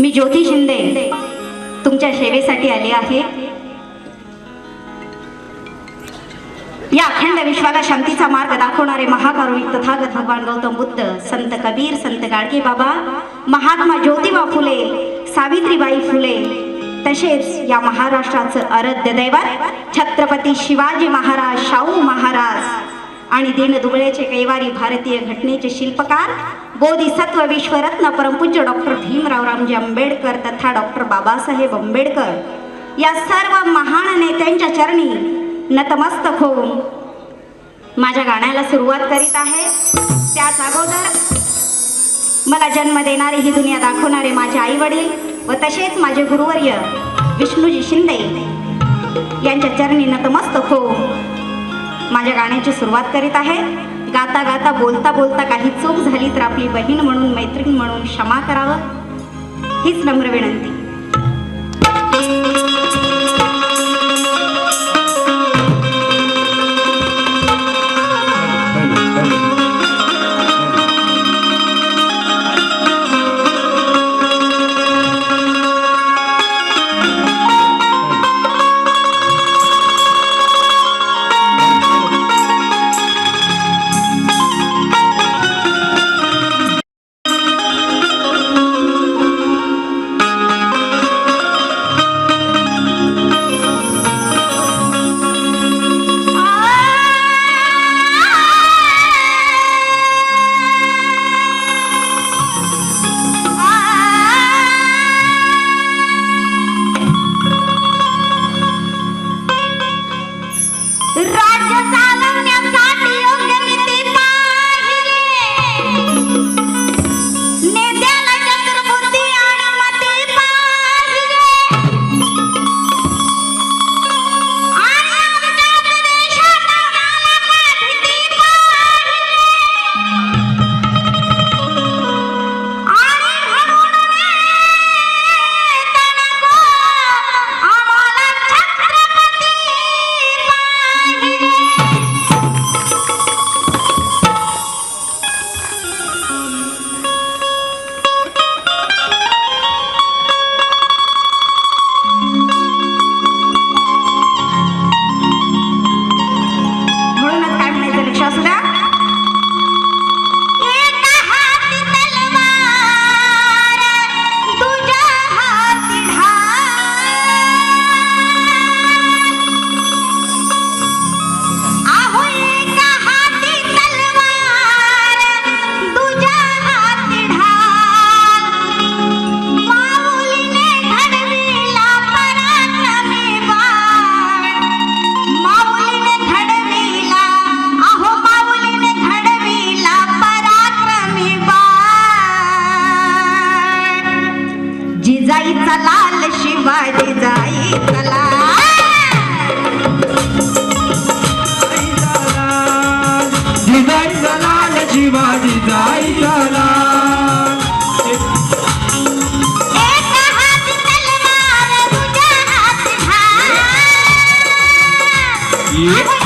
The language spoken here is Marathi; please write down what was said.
मी ज्योती शिंदे तुमच्या सेवेसाठी आली आहे. या अखंड विश्वाला शांतीचा मार्ग दाखवणारे महाकारुणिक तथागत भगवान गौतम बुद्ध संत कबीर संत गाडगे बाबा महात्मा ज्योतिबा फुले सावित्रीबाई फुले तसेच या महाराष्ट्राचं आराध्य दैवत छत्रपती शिवाजी महाराज शाहू महाराज आणि दीनदुबळेचे कैवारी भारतीय घटनेचे शिल्पकार बोधिसत्व विश्वरत्न परमपूज्य डॉक्टर भीमराव रामजी आंबेडकर तथा डॉक्टर बाबासाहेब आंबेडकर या सर्व महान नेत्यांच्या चरणी नतमस्तक होऊन माझ्या गाण्याला सुरुवात करीत आहे. त्याच अगोदर मला जन्म देणारे ही दुनिया दाखवणारे माझे आई वडील व तसेच माझे गुरुवर्य विष्णूजी शिंदे यांच्या चरणी नतमस्तक होऊन माझ्या गाण्याची सुरुवात करीत आहे. गाता गाता बोलता बोलता काही चूक झाली तर आपली बहीण म्हणून मैत्रीण म्हणून क्षमा करावं हीच नम्र विनंती. aquí.